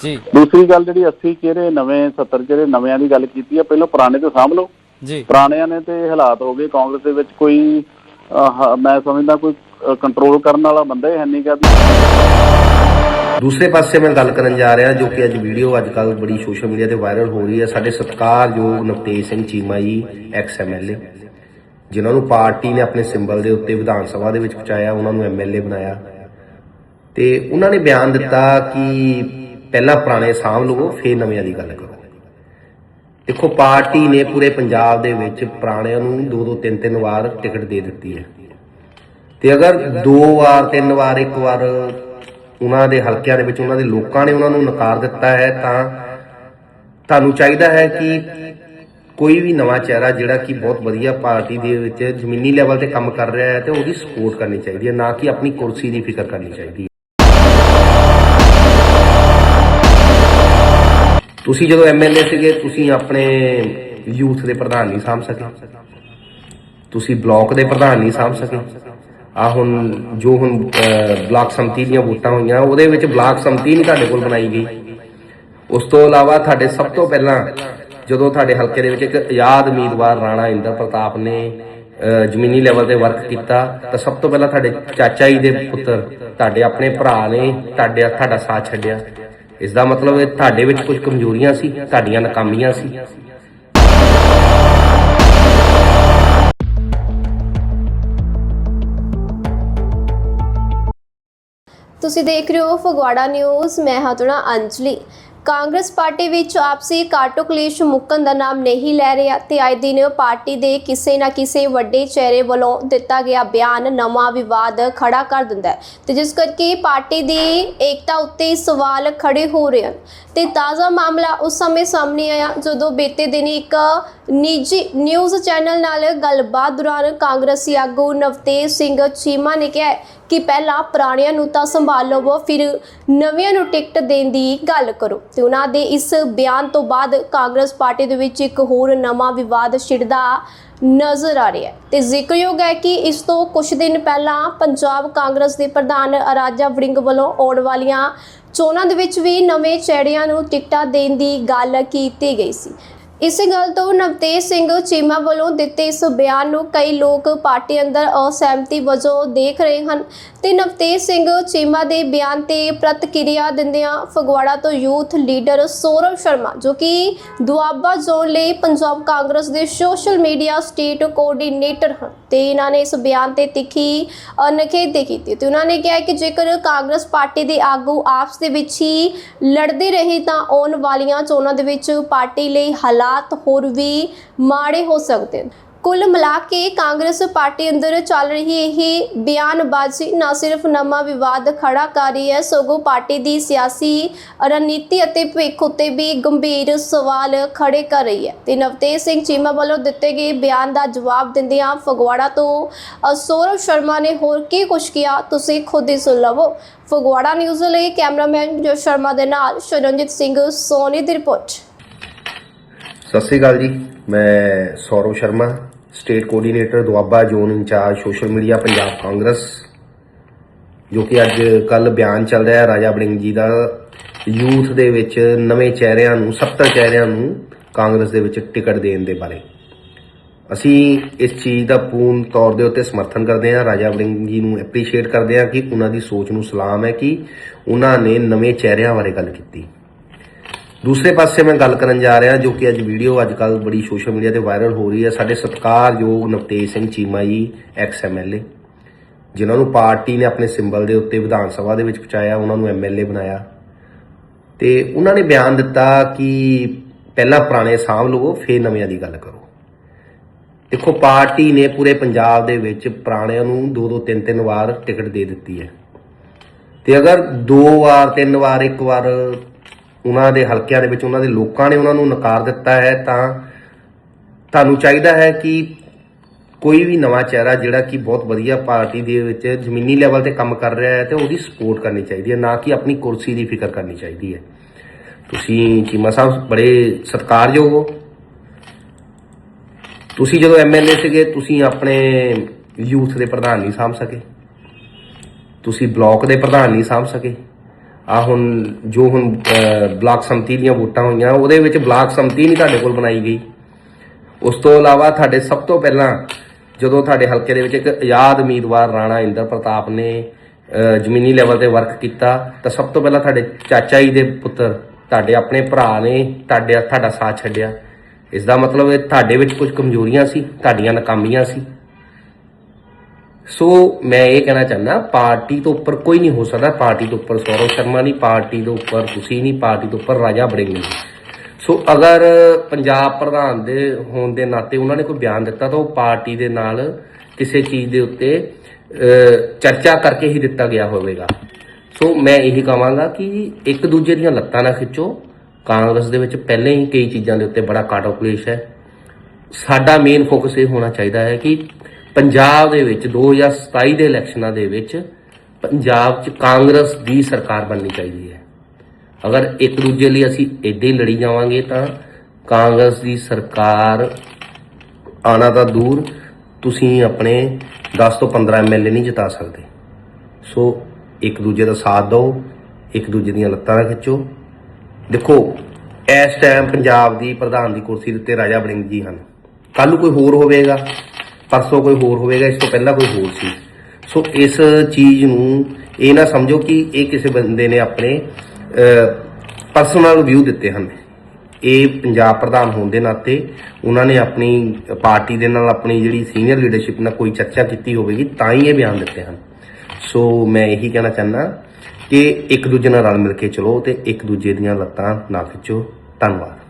ਜੀ। ਦੂਸਰੀ ਗੱਲ ਜਿਹੜੀ 80 ਚਿਹਰੇ ਨਵੇਂ 70 ਚਿਹਰੇ ਨਵਿਆਂ ਦੀ ਗੱਲ ਕੀਤੀ ਹੈ ਪਹਿਲਾਂ ਪੁਰਾਣੇ ਤੇ ਸਾਂਭ ਲਓ। ਜੀ। ਪੁਰਾਣਿਆਂ ਨੇ ਤੇ ਹਾਲਾਤ ਹੋ ਗਏ। ਕਾਂਗਰਸ ਦੇ ਵਿੱਚ ਕੋਈ ਮੈਂ ਸਮਝਦਾ ਕੋਈ ਕੰਟਰੋਲ ਕਰਨ ਵਾਲਾ ਬੰਦਾ ਹੀ ਹੈ ਨਹੀਂ ਵੀ ਦੂਸਰੇ ਪਾਸੇ ਮੈਂ ਗੱਲ ਕਰਨ ਜਾ ਰਿਹਾ ਜੋ ਕਿ ਅੱਜ ਵੀਡੀਓ ਅੱਜ ਕੱਲ ਬੜੀ ਸੋਸ਼ਲ ਮੀਡੀਆ ਤੇ ਵਾਇਰਲ ਹੋ ਰਹੀ ਹੈ। ਸਾਡੇ ਸਤਿਕਾਰਯੋਗ ਨਵਤੇਜ ਸਿੰਘ ਚੀਮਾ ਜੀ ਐਕਸ ਐਮਐਲਏ ਜਿਨ੍ਹਾਂ ਨੂੰ ਪਾਰਟੀ ਨੇ ਆਪਣੇ ਸਿੰਬਲ ਦੇ ਉੱਤੇ ਵਿਧਾਨ ਸਭਾ ਦੇ ਵਿੱਚ ਪਹੁੰਚਾਇਆ ਉਹਨਾਂ ਨੂੰ ਐਮਐਲਏ ਬਣਾਇਆ। ਤੇ ਉਹਨਾਂ ਨੇ ਬਿਆਨ ਦਿੱਤਾ ਕਿ ਪਹਿਲਾਂ ਪੁਰਾਣੇ ਸਾਂਭ ਲਵੋ, ਫੇਰ ਨਵਿਆਂ ਦੀ ਗੱਲ ਕਰੋ। ਦੇਖੋ, ਪਾਰਟੀ ਨੇ ਪੂਰੇ ਪੰਜਾਬ ਦੇ ਵਿੱਚ ਪੁਰਾਣਿਆਂ ਨੂੰ ਦੋ ਦੋ ਤਿੰਨ ਤਿੰਨ ਵਾਰ ਟਿਕਟ ਦੇ ਦਿੱਤੀ ਹੈ। ਤੇ ਅਗਰ ਦੋ ਵਾਰ, ਤਿੰਨ ਵਾਰ, ਇੱਕ ਵਾਰ ਉਹਨਾਂ ਦੇ ਹਲਕਿਆਂ ਦੇ ਵਿੱਚ ਉਹਨਾਂ ਦੇ ਲੋਕਾਂ ਨੇ ਉਹਨਾਂ ਨੂੰ ਨਕਾਰ ਦਿੱਤਾ ਹੈ, ਤਾਂ ਤੁਹਾਨੂੰ ਚਾਹੀਦਾ ਹੈ ਕਿ ਕੋਈ ਵੀ ਨਵਾਂ ਚਿਹਰਾ ਜਿਹੜਾ ਕਿ ਬਹੁਤ ਵਧੀਆ ਪਾਰਟੀ ਦੇ ਵਿੱਚ ਜ਼ਮੀਨੀ ਲੈਵਲ ਤੇ ਕੰਮ ਕਰ ਰਿਹਾ ਹੈ, ਤੇ ਉਹਦੀ ਸਪੋਰਟ ਕਰਨੀ ਚਾਹੀਦੀ ਹੈ, ਨਾ ਕਿ ਆਪਣੀ ਕੁਰਸੀ ਦੀ ਫਿਕਰ ਕਰਨੀ ਚਾਹੀਦੀ ਹੈ। ਤੁਸੀਂ ਜਦੋਂ ਐਮਐਲਏ ਸੀਗੇ, ਤੁਸੀਂ ਆਪਣੇ ਯੂਥ ਦੇ ਪ੍ਰਧਾਨ ਨਹੀਂ ਸਾਂਭ ਸਕੇ। ਤੁਸੀਂ ਬਲਾਕ ਦੇ ਪ੍ਰਧਾਨ ਨਹੀਂ ਸਾਂਭ ਸਕੇ। ਆ ਹੁਣ ਜੋ ਹੁਣ ਬਲਾਕ ਸੰਮਤੀ ਦੀਆਂ ਵੋਟਾਂ ਹੋਈਆਂ, ਉਹਦੇ ਵਿੱਚ ਬਲਾਕ ਸੰਮਤੀ ਨਹੀਂ ਤੁਹਾਡੇ ਕੋਲ ਬਣਾਈ ਗਈ। ਉਸ ਤੋਂ ਇਲਾਵਾ ਤੁਹਾਡੇ ਸਭ ਤੋਂ ਪਹਿਲਾਂ ਜਦੋਂ ਤੁਹਾਡੇ ਹਲਕੇ ਦੇ ਵਿੱਚ ਇੱਕ ਆਜ਼ਾਦ ਉਮੀਦਵਾਰ ਰਾਣਾ ਇੰਦਰ ਪ੍ਰਤਾਪ ਨੇ ਜ਼ਮੀਨੀ ਲੈਵਲ ਤੇ ਵਰਕ ਕੀਤਾ, ਤਾਂ ਸਭ ਤੋਂ ਪਹਿਲਾਂ ਤੁਹਾਡੇ ਚਾਚਾ ਜੀ ਦੇ ਪੁੱਤਰ, ਤੁਹਾਡੇ ਆਪਣੇ ਭਰਾ ਨੇ ਤੁਹਾਡੇ, ਤੁਹਾਡਾ ਸਾਥ ਛੱਡਿਆ। ਇਸ ਦਾ ਮਤਲਬ ਇਹ ਤੁਹਾਡੇ ਵਿੱਚ ਕੁਝ ਕਮਜ਼ੋਰੀਆਂ ਸੀ, ਤੁਹਾਡੀਆਂ ਨਾਕਾਮੀਆਂ ਸੀ? ਤੁਸੀਂ ਦੇਖ ਰਹੇ ਹੋ ਫਗਵਾੜਾ ਨਿਊਜ਼, ਮੈਂ ਹਾਂ ਤੁਹਾਡਾ ਅੰਜਲੀ। ਕਾਂਗਰਸ ਪਾਰਟੀ ਵਿੱਚ ਆਪਸੀ ਕਾਟੋ ਕਲੇਸ਼ ਮੁੱਕਣ ਦਾ ਨਾਮ ਨਹੀਂ ਲੈ ਰਿਹਾ ਤੇ ਆਏ ਦਿਨ ਪਾਰਟੀ ਦੇ ਕਿਸੇ ਨਾ ਕਿਸੇ ਵੱਡੇ ਚਿਹਰੇ ਵੱਲੋਂ ਦਿੱਤਾ ਗਿਆ ਬਿਆਨ ਨਵਾਂ ਵਿਵਾਦ ਖੜਾ ਕਰ ਦਿੰਦਾ ਹੈ। ਤੇ ਜਿਸ ਕਰਕੇ ਪਾਰਟੀ ਦੀ ਏਕਤਾ ਉੱਤੇ ਸਵਾਲ ਖੜੇ ਹੋ ਰਹੇ ਹਨ। ਤੇ ਤਾਜ਼ਾ ਮਾਮਲਾ ਉਸ ਸਮੇਂ ਸਾਹਮਣੇ ਆਇਆ ਜਦੋਂ ਬੀਤੇ ਦਿਨ ਇੱਕ ਨਿੱਜੀ ਨਿਊਜ਼ ਚੈਨਲ ਨਾਲ ਗੱਲਬਾਤ ਦੌਰਾਨ ਕਾਂਗਰਸੀ ਆਗੂ ਨਵਤੇਜ ਸਿੰਘ ਚੀਮਾ ਨੇ ਕਿਹਾ ਕਿ ਪਹਿਲਾਂ ਪੁਰਾਣਿਆਂ ਨੂੰ ਤਾਂ ਸੰਭਾਲ ਲਵੋ ਫਿਰ ਨਵਿਆਂ ਨੂੰ ਟਿਕਟ ਦੇਣ ਦੀ ਗੱਲ ਕਰੋ। ਤੇ ਉਹਨਾਂ ਦੇ ਇਸ ਬਿਆਨ ਤੋਂ ਬਾਅਦ ਕਾਂਗਰਸ ਪਾਰਟੀ ਦੇ ਵਿੱਚ ਇੱਕ ਹੋਰ ਨਵਾਂ ਵਿਵਾਦ ਛਿੜਦਾ ਨਜ਼ਰ ਆ ਰਿਹਾ ਹੈ। ਤੇ ਜ਼ਿਕਰਯੋਗ ਹੈ ਕਿ ਇਸ ਤੋਂ ਕੁਝ ਦਿਨ ਪਹਿਲਾਂ ਪੰਜਾਬ ਕਾਂਗਰਸ ਦੇ ਪ੍ਰਧਾਨ ਰਾਜਾ ਵੜਿੰਗ ਵੱਲੋਂ ਆਉਣ ਵਾਲੀਆਂ ਚੋਣਾਂ ਦੇ ਵਿੱਚ ਵੀ ਨਵੇਂ ਚਿਹੜਿਆਂ ਨੂੰ ਟਿਕਟਾਂ ਦੇਣ ਦੀ ਗੱਲ ਕੀਤੀ ਗਈ ਸੀ। ਇਸੇ ਗੱਲ ਤੋਂ ਨਵਤੇਜ ਸਿੰਘ ਚੀਮਾ ਵੱਲੋਂ ਦਿੱਤੇ ਇਸ ਬਿਆਨ ਨੂੰ ਕਈ ਲੋਕ ਪਾਰਟੀ ਅੰਦਰ ਅਸਹਿਮਤੀ ਵਜੋਂ ਦੇਖ ਰਹੇ ਹਨ ਤੇ ਨਵਤੇਜ ਸਿੰਘ ਚੀਮਾ ਦੇ ਬਿਆਨ ਤੇ ਪ੍ਰਤੀਕਿਰਿਆ ਦਿੰਦਿਆਂ ਫਗਵਾੜਾ ਤੋਂ ਯੂਥ ਲੀਡਰ ਸੌਰਵ ਸ਼ਰਮਾ, ਜੋ ਕਿ ਦੁਆਬਾ ਜ਼ੋਨ ਲਈ ਪੰਜਾਬ ਕਾਂਗਰਸ ਦੇ ਸੋਸ਼ਲ ਮੀਡੀਆ ਸਟੇਟ ਕੋਆਰਡੀਨੇਟਰ ਹਨ ਤੇ ਇਹਨਾਂ ਨੇ ਇਸ ਬਿਆਨ ਤੇ ਤਿੱਖੀ ਅਨਖੇਦੀ ਕੀਤੀ ਤੇ ਉਹਨਾਂ ਨੇ ਕਿਹਾ ਕਿ ਜੇਕਰ ਕਾਂਗਰਸ ਪਾਰਟੀ ਦੇ ਆਗੂ ਆਪਸ ਦੇ ਵਿੱਚ ਹੀ ਲੜਦੇ ਰਹੇ ਤਾਂ ਆਉਣ ਵਾਲੀਆਂ ਚੋਣਾਂ ਦੇ ਵਿੱਚ ਪਾਰਟੀ ਲਈ ਹਾਲਾਤ ਹੋਰ ਵੀ ਮਾੜੇ ਹੋ ਸਕਦੇ ਹਨ। ਕੁੱਲ ਮਿਲਾ ਕੇ ਕਾਂਗਰਸ ਪਾਰਟੀ ਅੰਦਰ ਚੱਲ ਰਹੀ ਇਹ ਬਿਆਨਬਾਜ਼ੀ ਨਾ ਸਿਰਫ ਨਵਾਂ ਵਿਵਾਦ ਖੜਾ ਕਰ ਰਹੀ ਹੈ ਸਗੋਂ ਪਾਰਟੀ ਦੀ ਸਿਆਸੀ ਰਣਨੀਤੀ ਅਤੇ ਭਵਿੱਖ ਉੱਤੇ ਵੀ ਗੰਭੀਰ ਸਵਾਲ ਖੜੇ ਕਰ ਰਹੀ ਹੈ। ਤੇ ਨਵਤੇਜ ਸਿੰਘ ਚੀਮਾ ਵੱਲੋਂ ਦਿੱਤੇ ਗਏ ਬਿਆਨ ਦਾ ਜਵਾਬ ਦਿੰਦਿਆਂ ਫਗਵਾੜਾ ਤੋਂ ਅ, ਸੌਰਵ ਸ਼ਰਮਾ ਨੇ ਹੋਰ ਕੀ ਕੁਝ ਕਿਹਾ ਤੁਸੀਂ ਖੁਦ ਹੀ ਸੁਣ ਲਵੋ। ਫਗਵਾੜਾ ਨਿਊਜ਼ ਲਈ ਕੈਮਰਾਮੈਨ ਜੋ ਸ਼ਰਮਾ ਦੇ ਨਾਲ ਸ਼ਰਨਜੀਤ ਸਿੰਘ ਸੋਨੀ ਦੀ ਰਿਪੋਰਟ। ਸਤਿ ਸ੍ਰੀ ਅਕਾਲ ਜੀ। ਮੈਂ Saurav Sharma state coordinator Doaba zone incharge social media Punjab Congress ਜੋ ਕਿ ਅੱਜ ਕੱਲ ਬਿਆਨ ਚੱਲ ਰਿਹਾ ਹੈ ਰਾਜਾ ਬੜਿੰਗ ਜੀ ਦਾ। ਯੂਥ ਦੇ ਵਿੱਚ ਨਵੇਂ ਚਿਹਰਿਆਂ ਨੂੰ 70 ਚਿਹਰਿਆਂ ਨੂੰ ਕਾਂਗਰਸ ਦੇ ਵਿੱਚ ਟਿਕਟ ਦੇਣ ਦੇ ਬਾਰੇ। ਅਸੀਂ ਇਸ ਚੀਜ਼ ਦਾ ਪੂਰਨ ਤੌਰ ਦੇ ਉੱਤੇ ਸਮਰਥਨ ਕਰਦੇ ਹਾਂ। ਰਾਜਾ ਬੜਿੰਗ ਜੀ ਨੂੰ ਐਪਰੀਸ਼ੀਏਟ ਕਰਦੇ ਹਾਂ ਕਿ ਉਹਨਾਂ ਦੀ ਸੋਚ ਨੂੰ ਸਲਾਮ ਹੈ ਕਿ ਉਹਨਾਂ ਨੇ ਨਵੇਂ ਚਿਹਰਿਆਂ ਬਾਰੇ ਗੱਲ ਕੀਤੀ। ਦੂਸਰੇ ਪਾਸੇ ਮੈਂ ਗੱਲ ਕਰਨ ਜਾ ਰਿਹਾ ਜੋ ਕਿ ਅੱਜ ਵੀਡੀਓ ਅੱਜ ਕੱਲ ਬੜੀ ਸੋਸ਼ਲ ਮੀਡੀਆ ਤੇ ਵਾਇਰਲ ਹੋ ਰਹੀ ਹੈ। ਸਾਡੇ ਸਤਿਕਾਰਯੋਗ ਨਵਤੇਜ ਸਿੰਘ ਚੀਮਾ ਜੀ ਐਕਸ ਐਮਐਲਏ ਜਿਨ੍ਹਾਂ ਨੂੰ ਪਾਰਟੀ ਨੇ ਆਪਣੇ ਸਿੰਬਲ ਦੇ ਉੱਤੇ ਵਿਧਾਨ ਸਭਾ ਦੇ ਵਿੱਚ ਪਹੁੰਚਾਇਆ, ਉਹਨਾਂ ਨੂੰ ਐਮਐਲਏ ਬਣਾਇਆ। ਤੇ ਉਹਨਾਂ ਨੇ ਬਿਆਨ ਦਿੱਤਾ ਕਿ ਪਹਿਲਾਂ ਪੁਰਾਣੇ ਸਾਂਭ ਲਵੋ, ਫੇਰ ਨਵਿਆਂ ਦੀ ਗੱਲ ਕਰੋ। ਦੇਖੋ, ਪਾਰਟੀ ਨੇ ਪੂਰੇ ਪੰਜਾਬ ਦੇ ਵਿੱਚ ਪੁਰਾਣਿਆਂ ਨੂੰ ਦੋ ਦੋ ਤਿੰਨ ਤਿੰਨ ਵਾਰ ਟਿਕਟ ਦੇ ਦਿੱਤੀ ਹੈ। ਤੇ ਅਗਰ ਦੋ ਵਾਰ, ਤਿੰਨ ਵਾਰ, ਇੱਕ ਵਾਰ ਉਹਨਾਂ ਦੇ ਹਲਕਿਆਂ ਦੇ ਵਿੱਚ ਉਹਨਾਂ ਦੇ ਲੋਕਾਂ ਨੇ ਉਹਨਾਂ ਨੂੰ ਨਕਾਰ ਦਿੱਤਾ ਹੈ, ਤਾਂ ਤੁਹਾਨੂੰ ਚਾਹੀਦਾ ਹੈ ਕਿ ਕੋਈ ਵੀ ਨਵਾਂ ਚਿਹਰਾ ਜਿਹੜਾ ਕਿ ਬਹੁਤ ਵਧੀਆ ਪਾਰਟੀ ਦੇ ਵਿੱਚ ਜ਼ਮੀਨੀ ਲੈਵਲ ਤੇ ਕੰਮ ਕਰ ਰਿਹਾ ਹੈ ਤੇ ਉਹਦੀ ਸਪੋਰਟ ਕਰਨੀ ਚਾਹੀਦੀ ਹੈ, ਨਾ ਕਿ ਆਪਣੀ ਕੁਰਸੀ ਦੀ ਫਿਕਰ ਕਰਨੀ ਚਾਹੀਦੀ ਹੈ। ਤੁਸੀਂ ਚੀਮਾ ਸਾਹਿਬ ਬੜੇ ਸਤਿਕਾਰਯੋਗ ਹੋ। ਤੁਸੀਂ ਜਦੋਂ ਐਮਐਲਏ ਸੀਗੇ, ਤੁਸੀਂ ਆਪਣੇ ਯੂਥ ਦੇ ਪ੍ਰਧਾਨ ਨਹੀਂ ਸਾਂਭ ਸਕੇ। ਤੁਸੀਂ ਬਲਾਕ ਦੇ ਪ੍ਰਧਾਨ ਨਹੀਂ ਸਾਂਭ ਸਕੇ। ਆ ਹੁਣ ਜੋ ਹੁਣ ਬਲਾਕ ਸੰਮਤੀ ਦੀਆਂ ਵੋਟਾਂ ਹੋਈਆਂ, ਉਹਦੇ ਵਿੱਚ ਬਲਾਕ ਸੰਮਤੀ ਨਹੀਂ ਤੁਹਾਡੇ ਕੋਲ ਬਣਾਈ ਗਈ। ਉਸ ਤੋਂ ਇਲਾਵਾ ਤੁਹਾਡੇ ਸਭ ਤੋਂ ਪਹਿਲਾਂ ਜਦੋਂ ਤੁਹਾਡੇ ਹਲਕੇ ਦੇ ਵਿੱਚ ਇੱਕ ਆਜ਼ਾਦ ਉਮੀਦਵਾਰ ਰਾਣਾ ਇੰਦਰ ਪ੍ਰਤਾਪ ਨੇ ਜ਼ਮੀਨੀ ਲੈਵਲ ਤੇ ਵਰਕ ਕੀਤਾ, ਤਾਂ ਸਭ ਤੋਂ ਪਹਿਲਾਂ ਤੁਹਾਡੇ ਚਾਚਾ ਜੀ ਦੇ ਪੁੱਤਰ, ਤੁਹਾਡੇ ਆਪਣੇ ਭਰਾ ਨੇ ਤੁਹਾਡੇ, ਤੁਹਾਡਾ ਸਾਥ ਛੱਡਿਆ। ਇਸ ਦਾ ਮਤਲਬ ਇਹ ਤੁਹਾਡੇ ਵਿੱਚ ਕੁਝ ਕਮਜ਼ੋਰੀਆਂ ਸੀ, ਤੁਹਾਡੀਆਂ ਨਾਕਾਮੀਆਂ ਸੀ। ਸੋ ਮੈਂ ਇਹ ਕਹਿਣਾ ਚਾਹੁੰਦਾ, ਪਾਰਟੀ ਤੋਂ ਉੱਪਰ ਕੋਈ ਨਹੀਂ ਹੋ ਸਕਦਾ, ਪਾਰਟੀ ਤੋਂ ਉੱਪਰ ਸੌਰਵ ਸ਼ਰਮਾ ਨਹੀਂ, ਪਾਰਟੀ ਤੋਂ ਉੱਪਰ ਤੁਸੀਂ ਨਹੀਂ, ਪਾਰਟੀ ਤੋਂ ਉੱਪਰ ਰਾਜਾ ਬੜਿੰਗ ਨਹੀਂ। ਸੋ ਅਗਰ ਪੰਜਾਬ ਪ੍ਰਧਾਨ ਦੇ ਹੋਣ ਦੇ ਨਾਤੇ ਉਹਨਾਂ ਨੇ ਕੋਈ ਬਿਆਨ ਦਿੱਤਾ, ਤਾਂ ਉਹ ਪਾਰਟੀ ਦੇ ਨਾਲ ਕਿਸੇ ਚੀਜ਼ ਦੇ ਉੱਤੇ ਚਰਚਾ ਕਰਕੇ ਹੀ ਦਿੱਤਾ ਗਿਆ ਹੋਵੇਗਾ। ਸੋ ਮੈਂ ਇਹੀ ਕਹਾਂਗਾ ਕਿ ਇੱਕ ਦੂਜੇ ਦੀਆਂ ਲੱਤਾਂ ਨਾ ਖਿੱਚੋ। ਕਾਂਗਰਸ ਦੇ ਵਿੱਚ ਪਹਿਲੇ ਹੀ ਕਈ ਚੀਜ਼ਾਂ ਦੇ ਉੱਤੇ ਬੜਾ ਕਾਟੋ ਕਲੇਸ਼ ਹੈ। ਸਾਡਾ ਮੇਨ ਫੋਕਸ ਇਹ ਹੋਣਾ ਚਾਹੀਦਾ ਹੈ ਕਿ ਪੰਜਾਬ ਦੇ ਵਿੱਚ 2027 ਦੇ ਇਲੈਕਸ਼ਨਾਂ ਦੇ ਵਿੱਚ ਪੰਜਾਬ 'ਚ ਕਾਂਗਰਸ ਦੀ ਸਰਕਾਰ ਬਣਨੀ ਚਾਹੀਦੀ ਹੈ। ਅਗਰ ਇੱਕ ਦੂਜੇ ਲਈ ਅਸੀਂ ਏਦਾਂ ਹੀ ਲੜੀ ਜਾਵਾਂਗੇ ਤਾਂ ਕਾਂਗਰਸ ਦੀ ਸਰਕਾਰ ਆਣਾ ਤਾਂ ਦੂਰ, ਤੁਸੀਂ ਆਪਣੇ 10 ਤੋਂ 15 ਐਮਐਲਏ ਨਹੀਂ ਜਿਤਾ ਸਕਦੇ। ਸੋ ਇੱਕ ਦੂਜੇ ਦਾ ਸਾਥ ਦਿਓ, ਇੱਕ ਦੂਜੇ ਦੀਆਂ ਲੱਤਾਂ ਨਾ ਖਿੱਚੋ। ਦੇਖੋ, ਇਸ ਟਾਈਮ ਪੰਜਾਬ ਦੀ ਪ੍ਰਧਾਨ ਦੀ ਕੁਰਸੀ ਦੇ ਉੱਤੇ ਰਾਜਾ ਬੜਿੰਗ ਜੀ ਹਨ। ਕੱਲ ਨੂੰ ਕੋਈ ਹੋਰ ਹੋਵੇਗਾ। ਪਰਸੋਂ ਕੋਈ ਹੋਰ ਹੋਵੇਗਾ, ਇਸ ਤੋਂ ਪਹਿਲਾਂ ਕੋਈ ਹੋਰ ਸੀ। ਸੋ ਇਸ ਚੀਜ਼ ਨੂੰ ਇਹ ਨਾ ਸਮਝੋ ਕਿ ਇਹ ਕਿਸੇ ਬੰਦੇ ਨੇ ਆਪਣੇ ਪਰਸਨਲ ਵਿਊ ਦਿੱਤੇ ਹਨ। ਇਹ ਪੰਜਾਬ ਪ੍ਰਧਾਨ ਹੋਣ ਦੇ ਨਾਤੇ ਉਹਨਾਂ ਨੇ ਆਪਣੀ ਪਾਰਟੀ ਦੇ ਨਾਲ ਆਪਣੀ ਜਿਹੜੀ ਸੀਨੀਅਰ ਲੀਡਰਸ਼ਿਪ ਨਾਲ ਕੋਈ ਚਰਚਾ ਕੀਤੀ ਹੋਵੇਗੀ, ਤਾਂ ਹੀ ਇਹ ਬਿਆਨ ਦਿੱਤੇ ਹਨ। ਸੋ ਮੈਂ ਇਹੀ ਕਹਿਣਾ ਚਾਹੁੰਦਾ ਕਿ ਇੱਕ ਦੂਜੇ ਨਾਲ ਰਲ ਮਿਲ ਕੇ ਚਲੋ ਤੇ ਇੱਕ ਦੂਜੇ ਦੀਆਂ ਲੱਤਾਂ ਨਾ ਖਿੱਚੋ। ਧੰਨਵਾਦ।